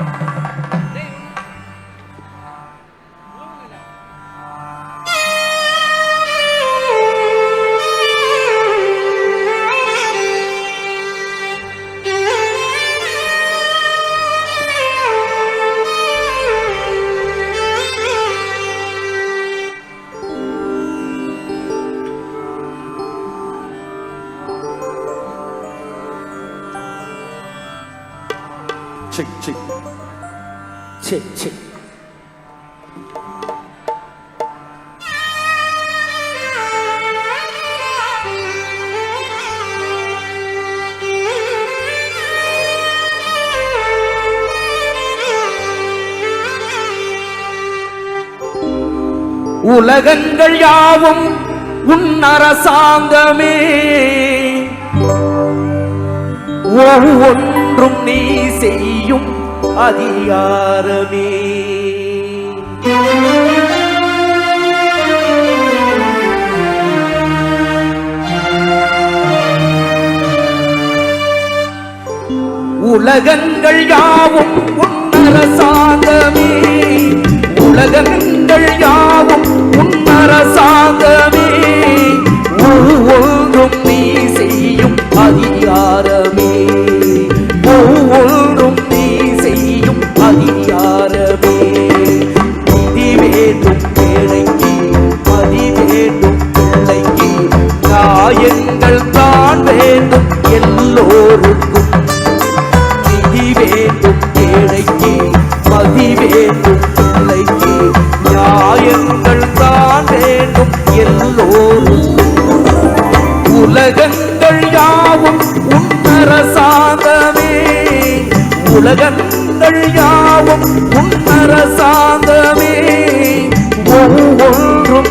Bye. Check check check check உலகங்கள் யாவும் உன் அரசாங்கமே. என்றும் நீ செய்யும் அதிகாரமே. உலகங்கள் யாவும் உன் உலகங்கள் யாவும் வேண்டும் எல்லோருக்கும். நிதி வேண்டும் ஏழைக்கு மதி வேண்டும் பிள்ளைக்கு. நியாயங்கள் தான் வேண்டும் எல்லோருக்கும். உலகங்கள் யாவும் உன் உலகங்கள் யாவும் உன் ஒவ்வொன்றும்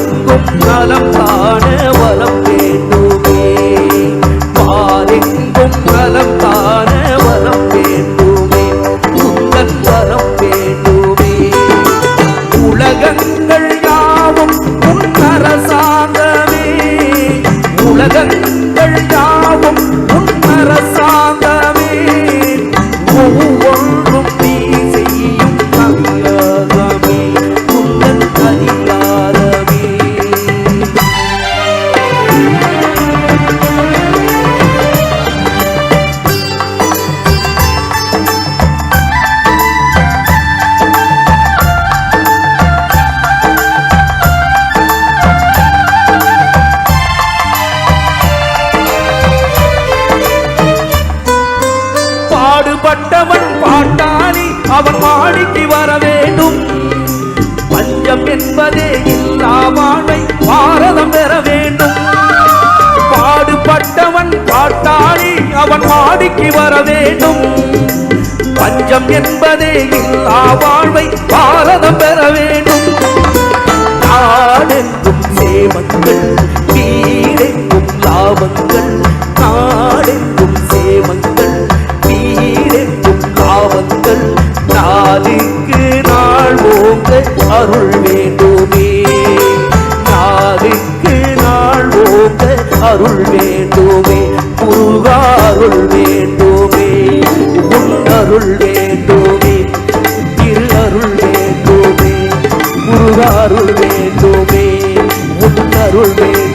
பாரெங்கும் நலம் காண வளம் வேண்டும். இல்லா வாழ்வை பாரதம் பெற வேண்டும். பாடுபட்டவன் பாட்டாளி அவன் மாடிக்கு வர வேண்டும். பஞ்சம் என்பதே இல்லா வாழ்வை பாரதம் பெற வேண்டும். நாடெங்கும் சேமங்கள் நாளுக்கு நாள் ஓங்க அருள் வேண்டுமே முருகா அருள் வேண்டுமே உன் அருள் வேண்டுமே திரு அருள் வேண்டுமே முருகாருள் வேண்டுமே உன் அருள் வேண்டும்